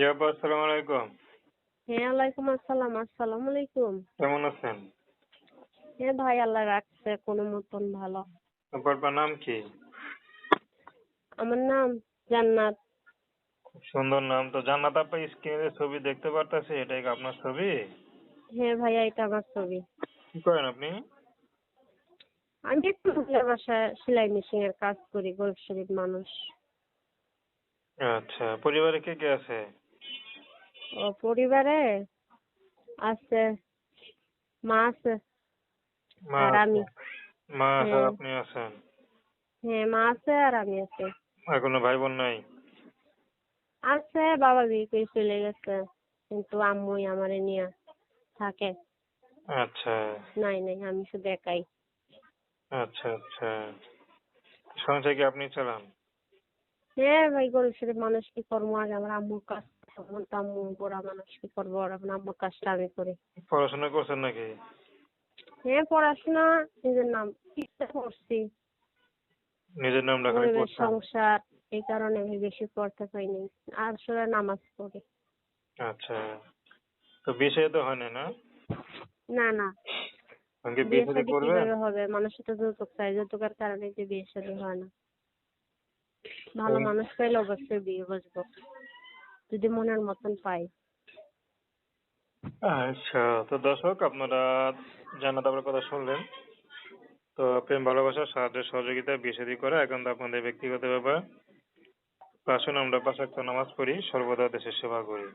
জি আপু আসসালামু আলাইকুম। হ্যাঁ ওয়ালাইকুম আসসালাম আসসালামু আলাইকুম। কেমন আছেন? হ্যাঁ ভাই আল্লাহ রাখছে কোনো মতন ভালো। আপনার নাম কি? আমার নাম জান্নাত। খুব সুন্দর নাম। তো জান্নাত আপা স্ক্রিনে ছবি দেখতে পারতেছি এটাই কি আপনার ছবি? হ্যাঁ ভাইয়া এটা আমার ছবি। কি করেন আপনি? আমি একটু বাসায় সেলাই মেশিনের কাজ করি গরিব শরীফ মানুষ। আচ্ছা পরিবারে কে কে আছে? ও পরিবারে? আছে। মা আছে। আর আমি। মা আছে আর হ্যাঁ। আপনি আছেন? হ্যাঁ মা আছে আর আমি আছি। আর কোনো ভাই বোন নাই? আছে বাবা বিয়ে করে চলে গেছে। কিন্তু আম্মুই আমারে নিয়ে থাকে। আচ্ছা। নাই নাই আমি শুধু একাই। আচ্ছা আচ্ছা। সংসার কি আপনি চালান? হ্যাঁ ভাই গরিব মানুষ কি করব? আগে আমার আম্মুর কাজ আম্মু মানুষ কি করব আর আম্মুর কাজটা আমি করি। পড়াশোনা করছেন নাকি? হ্যাঁ পড়াশোনা নিজের নাম করছি নিজের নাম সংসার এই কারণে আমি বেশি পড়তে পাইনি আর আসলে নামাজ পড়ি। আচ্ছা তো বিয়ে তো হয় না? না না। আমাকে বিয়ে বিয়ে শাদী কীভাবে হবে? মানুষের তো যৌতুক চাই যৌতুকের কারণে যে বিয়ে শাদী হয় না? ভালো। মানুষ পাইলে অবশ্যই বিয়ে বসবো। যদি মনের মতন পাই। আচ্ছা তো দর্শক আপনারা জান্নাত আপনার কথা শুনলেন, তো প্রেম, ভালোবাসা, সাহায্য, সহযোগিতা, বিয়ে করে এখন তো আপনাদের ব্যক্তিগত ব্যাপার। আসুন আমরা পাঁচ নামাজ পড়ি, সর্বদা দেশের সেবা করি।